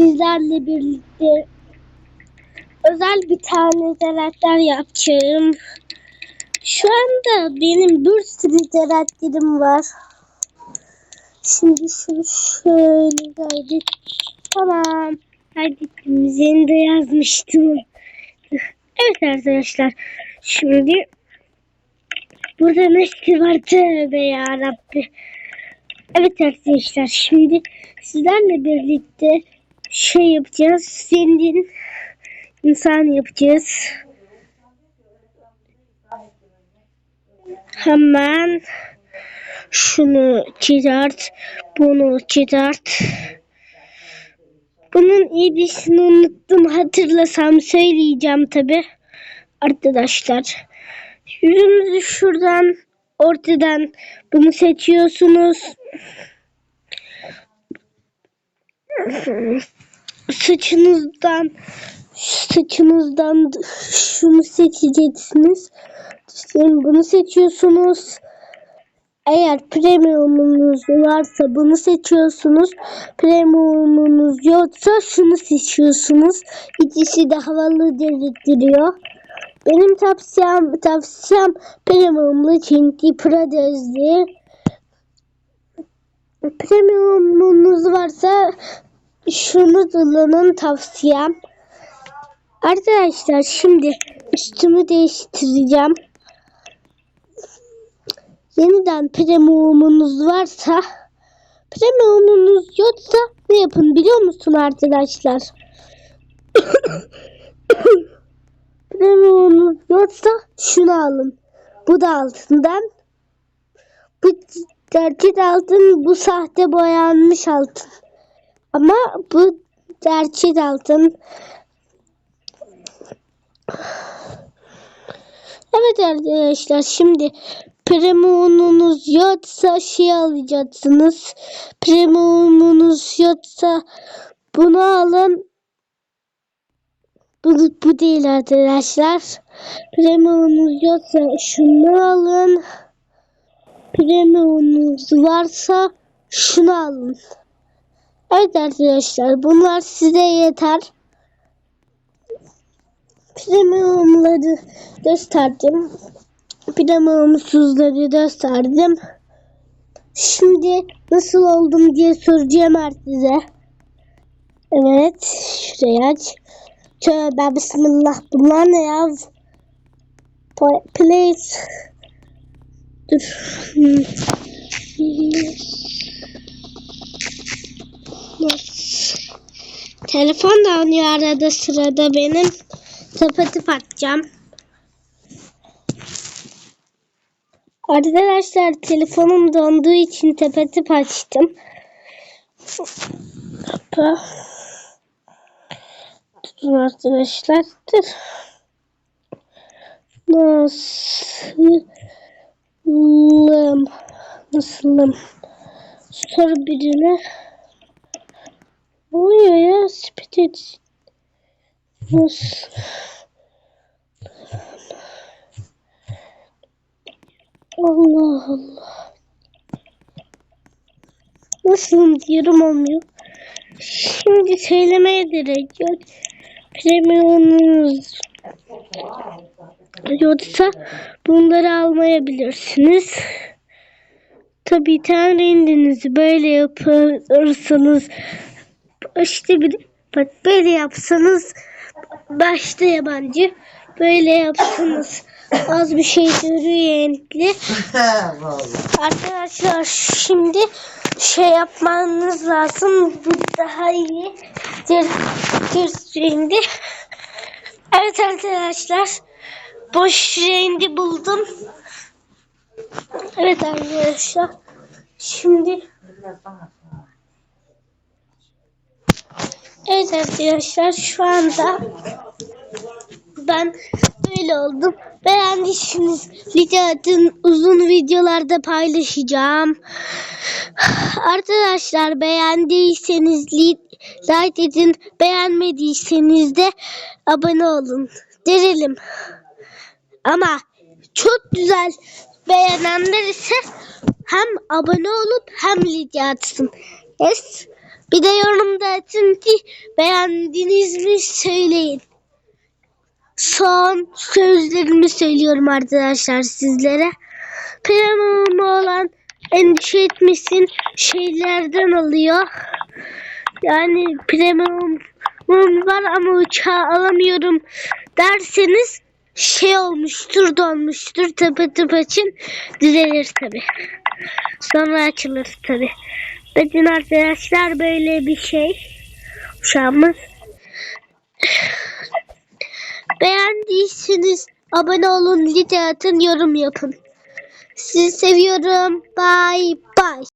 sizlerle birlikte özel bir tane karakter yapacağım. Şu anda benim bir sürü karakterim var. Şimdi şunu şöyle kaydet. Tamam. Kaydettiğimizi de yazmıştım. Evet arkadaşlar. Şimdi burada ne var tövbe yarabbi. Evet arkadaşlar şimdi sizlerle birlikte şey yapacağız. Zengin insan yapacağız. Hemen şunu çıkart, bunu çıkart. Bunun iyisini unuttum. Hatırlasam söyleyeceğim tabi. Arkadaşlar. Yüzünüzü şuradan ortadan bunu seçiyorsunuz. Saçınızdan saçınızdan şunu seçeceksiniz. Şimdi bunu seçiyorsunuz. Eğer premiumunuz varsa bunu seçiyorsunuz. Premiumunuz yoksa şunu seçiyorsunuz. İkisi de havalı dedirtiyor. Benim tavsiyem, tavsiyem premiumlu çünkü Pradez'di. Premiumunuz varsa şunu kullanın tavsiyem. Arkadaşlar şimdi üstümü değiştireceğim. Yeniden premiumunuz varsa premiumunuz yoksa ne yapın biliyor musun arkadaşlar? premiumunuz yoksa şunu alın. Bu da altından. Bu gerçek altın bu sahte boyanmış altın. Ama bu gerçek altın. Evet arkadaşlar şimdi premiumunuz yoksa şey alacaksınız. Premiumunuz yoksa bunu alın. Bu, bu değil arkadaşlar. Premiumunuz yoksa şunu alın. Premiumunuz varsa şunu alın. Evet arkadaşlar bunlar size yeter. Premiumları gösterdim. Premiumsuzları gösterdim. Şimdi nasıl oldum diye soracağım herkese. Evet. Şuraya aç. Tövbe bismillah. Bunlar ne ya? Please. Dur. Telefon da oynuyor arada sırada benim. Tapatı atacağım. Arkadaşlar telefonum donduğu için tepetip açtım. Hoppa. Tutun arkadaşlar. Nasılım? Nasılım? Sor birine. Ne oluyor ya? Spirit. Nasıl? Allah Allah. Nasıl diyorum olmuyor. Şimdi söylemeye gerek yok. Premiumunuz yoksa bunları almayabilirsiniz. Tabii ten renginizi böyle yaparsanız işte bir bak böyle yapsanız başta yabancı böyle yapsanız az bir şey renkli. Arkadaşlar şimdi şey yapmanız lazım. Bu daha iyi. Şimdi. Evet arkadaşlar. Boş rengi buldum. Evet arkadaşlar. Şimdi Evet arkadaşlar şu anda ben böyle oldum. Beğendiyseniz videonun uzun videolarda paylaşacağım. Arkadaşlar beğendiyseniz li- like edin. Beğenmediyseniz de abone olun. Derelim. Ama çok güzel beğenenler ise hem abone olup hem like atsın. Yes. Bir de yorumda atın ki beğendiniz mi söyleyin. Son sözlerimi söylüyorum arkadaşlar sizlere. Premium olan endişe etmesin şeylerden alıyor. Yani premium var ama uçağı alamıyorum derseniz şey olmuştur donmuştur tepe tepe için düzelir tabi. Sonra açılır tabi. Bakın arkadaşlar böyle bir şey uçağımız. Beğendiyseniz abone olun, like atın, yorum yapın. Sizi seviyorum. Bye bye.